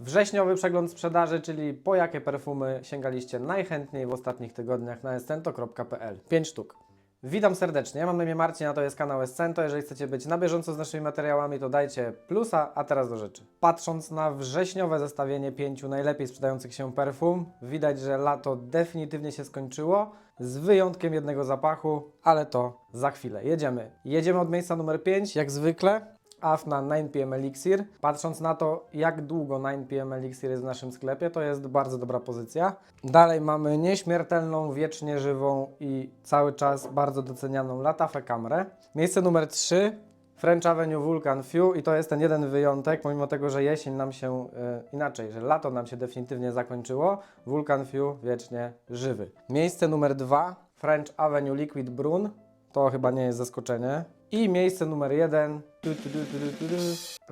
Wrześniowy przegląd sprzedaży, czyli po jakie perfumy sięgaliście najchętniej w ostatnich tygodniach na escento.pl. 5 sztuk. Witam serdecznie, mam na imię Marcin, a to jest kanał Escento. Jeżeli chcecie być na bieżąco z naszymi materiałami, to dajcie plusa, a teraz do rzeczy. Patrząc na wrześniowe zestawienie pięciu najlepiej sprzedających się perfum, widać, że lato definitywnie się skończyło, z wyjątkiem jednego zapachu, ale to za chwilę. Jedziemy. Jedziemy od miejsca numer 5, jak zwykle. AFNA 9PM Elixir. Patrząc na to, jak długo 9PM Elixir jest w naszym sklepie, to jest bardzo dobra pozycja. Dalej mamy nieśmiertelną, wiecznie żywą i cały czas bardzo docenianą Latafę Camrę. Miejsce numer 3. French Avenue Vulcan Few i to jest ten jeden wyjątek, pomimo tego, że jesień nam się e, inaczej, że lato nam się definitywnie zakończyło, Vulcan Few wiecznie żywy. Miejsce numer 2. French Avenue Liquid Brun. To chyba nie jest zaskoczenie. I miejsce numer jeden, tu, tu, tu, tu, tu, tu,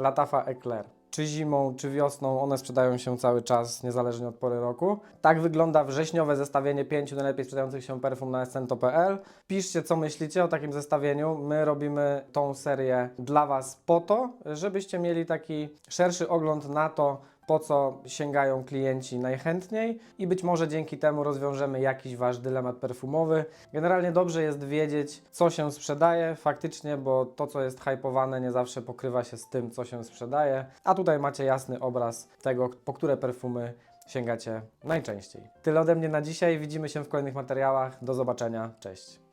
Latafa Eclair. Czy zimą, czy wiosną, one sprzedają się cały czas, niezależnie od pory roku. Tak wygląda wrześniowe zestawienie pięciu najlepiej sprzedających się perfum na escento.pl. Piszcie, co myślicie o takim zestawieniu. My robimy tą serię dla Was po to, żebyście mieli taki szerszy ogląd na to, po co sięgają klienci najchętniej i być może dzięki temu rozwiążemy jakiś Wasz dylemat perfumowy. Generalnie dobrze jest wiedzieć, co się sprzedaje faktycznie, bo to, co jest hypowane, nie zawsze pokrywa się z tym, co się sprzedaje. A tutaj macie jasny obraz tego, po które perfumy sięgacie najczęściej. Tyle ode mnie na dzisiaj. Widzimy się w kolejnych materiałach. Do zobaczenia. Cześć.